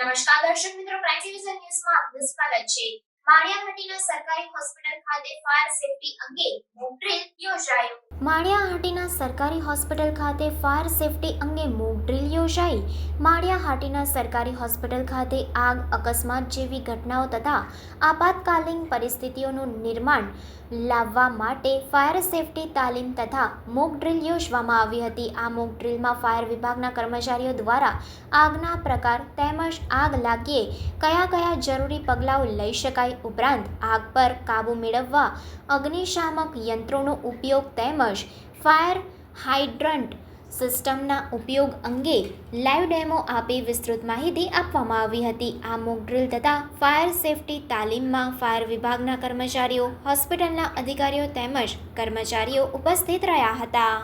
નમસ્કાર દર્શક મિત્રો, પ્રાઇમ ડિવિઝન ન્યૂઝમાં આપનું સ્વાગત છે. માળિયાહાટીના સરકારી હોસ્પિટલ ખાતે ફાયર સેફ્ટી અંગે મોક યોજાયો માળિયાહાટીના સરકારી હોસ્પિટલ ખાતે ફાયર સેફટી અંગે મૂક ડ્રીલ યોજાઈ. માળિયાહાટીના સરકારી હોસ્પિટલ ખાતે આગ, અકસ્માત જેવી ઘટનાઓ તથા આપાતકાલીન પરિસ્થિતિઓનું નિર્માણ લાવવા માટે ફાયર સેફટી તાલીમ તથા મૂક ડ્રીલ યોજવામાં આવી હતી. આ મૂક ડ્રીલમાં ફાયર વિભાગના કર્મચારીઓ દ્વારા આગના પ્રકાર તેમજ આગ લાગીએ કયા કયા જરૂરી પગલાઓ લઈ શકાય ઉપરાંત આગ પર કાબૂ મેળવવા, અગ્નિશામક યંત્રોનો ઉપયોગ તેમજ ફાયર હાઇડ્રન્ટ સિસ્ટમના ઉપયોગ અંગે લાઈવ ડેમો આપી વિસ્તૃત માહિતી આપવામાં આવી હતી. આ મોક ડ્રિલ તથા ફાયર સેફટી તાલીમમાં ફાયર વિભાગના કર્મચારીઓ, હોસ્પિટલના અધિકારીઓ તેમજ કર્મચારીઓ ઉપસ્થિત રહ્યા હતા.